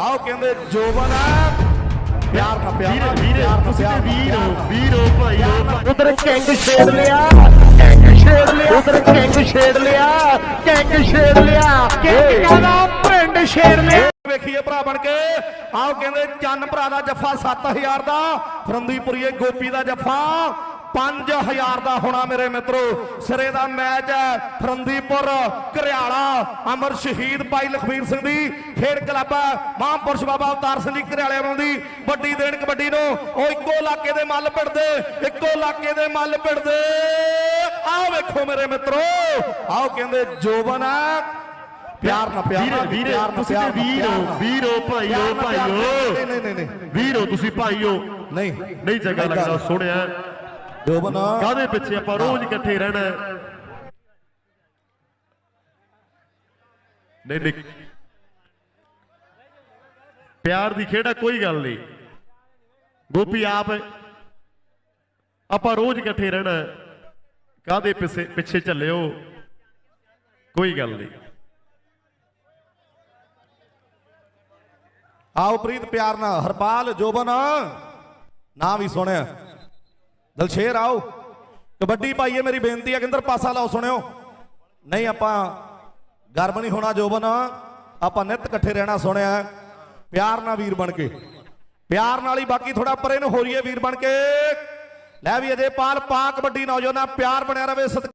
ਆਓ ਕਹਿੰਦੇ ਜੋਬਨ ਪਿਆਰ ਨਾਲ ਪਿਆਰ ਵੀਰ ਤੁਸੀਂ ਤੇ ਵੀਰ ਹੋ ਵੀਰ ਹੋ ਭਾਈ ਹੋ ਉਧਰ ਕਿੰਗ ਛੇੜ ਲਿਆ ਕਿੰਗ ਛੇੜ ਲਿਆ ਉਧਰ ਕਿੰਗ ਛੇੜ ਲਿਆ ਕਿੰਗ ਛੇੜ ਲਿਆ ਕਿੰਗ ਕਹਿੰਦਾ ਪਿੰਡ ਛੇੜ ਲਿਆ। ਵੇਖੀਏ ਭਰਾ ਬਣ ਕੇ। ਆਓ ਕਹਿੰਦੇ ਚੰਨ ਭਰਾ ਦਾ ਜੱਫਾ 7000 ਦਾ। ਫਰੰਦੀਪੁਰੀਏ ਗੋਪੀ ਦਾ ਜੱਫਾ। 5000 ਦਾ ਹੋਣਾ ਮੇਰੇ ਮਿੱਤਰੋ। ਸਿਰੇ ਦਾ ਮੈਚ ਹੈ ਫਰੰਦੀਪੁਰ ਘਰਿਆਲਾ ਅਮਰ ਸ਼ਹੀਦ ਭਾਈ ਲਖਵੀਰ ਸਿੰਘ ਦੀ ਖੇਡ ਕਲੱਬ ਮਹਾਂਪੁਰਸ਼ ਬਾਬਾ ਅਵਤਾਰ ਸਿੰਘ ਜੀ ਘਰਿਆਲੇ ਦੀ ਵੱਡੀ ਦੇਣ ਕਬੱਡੀ ਨੂੰ। ਉਹ ਇੱਕੋ ਇਲਾਕੇ ਦੇ ਮੱਲ ਪਿੜਦੇ ਇੱਕੋ ਇਲਾਕੇ ਦੇ ਮੱਲ ਪਿੜਦੇ ਆਓ ਵੇਖੋ ਮੇਰੇ ਮਿੱਤਰੋ ਆਓ ਕਹਿੰਦੇ ਜੋਬਨ ਪਿਆਰ ਨਾਲ ਪਿਆਰ ਵੀਰ ਤੁਸੀਂ ਤੇ ਵੀਰ ਹੋ। ਵੀਰ ਹੋ ਭਾਈ ਹੋ ਭਾਈ ਨਹੀਂ ਹੋ ਨਹੀਂ ਨਹੀਂ ਨਹੀਂ ਵੀਰ ਹੋ ਤੁਸੀਂ ਭਾਈ ਹੋ ਨਹੀਂ ਨਹੀਂ ਚੰਗਾ ਲੱਗਦਾ ਸੁਣਿਆ ਜੋਬਨ ਕਾਹਦੇ ਪਿੱਛੇ ਆਪਾਂ ਰੋਜ਼ ਇਕੱਠੇ ਰਹਿਣਾ? ਨਹੀਂ ਨਹੀਂ। ਪਿਆਰ ਦੀ ਖੇਡ ਹੈ ਕੋਈ ਗੱਲ ਨਹੀਂ। ਗੋਪੀ ਆਪ। ਆਪਾਂ ਰੋਜ਼ ਇਕੱਠੇ ਰਹਿਣਾ ਹੈ। ਕਾਹਦੇ ਪਿੱਛੇ ਪਿੱਛੇ ਚੱਲਿਓ? ਕੋਈ ਗੱਲ ਨਹੀਂ। ਆਓ ਪ੍ਰੀਤ ਪਿਆਰ ਨਾਲ। ਹਰਪਾਲ ਜੋਬਨ। ਨਾ ਵੀ ਸੁਣਿਆ। ਦਲਸ਼ੇਰ ਆਓ। ਕਬੱਡੀ ਪਾਈਏ ਮੇਰੀ ਬੇਨਤੀ ਹੈ, ਕਿੰਦਰ ਪਾਸਾ ਲਾਓ, ਸੁਣਿਓ। ਨਹੀਂ, ਆਪਾਂ ਗਰਮ ਨਹੀਂ ਹੋਣਾ, ਜੋਬਨ। ਆਪਾਂ ਨਿਤ ਇਕੱਠੇ ਰਹਿਣਾ, ਸੁਣਿਆ ਪਿਆਰ ਨਾਲ ਵੀਰ ਬਣ ਕੇ। ਪਿਆਰ ਨਾਲ ਹੀ ਬਾਕੀ ਥੋੜਾ ਪਰੇ ਨੂੰ ਹੋ ਰਹੀਏ ਵੀਰ ਬਣ ਕੇ। ਲੈ ਵੀ ਅਜੇ ਪਾਲ ਪਾ ਕਬੱਡੀ ਨੌਜਵਾਨਾਂ, ਪਿਆਰ ਬਣਿਆ ਰਵੇ ਸਤਿ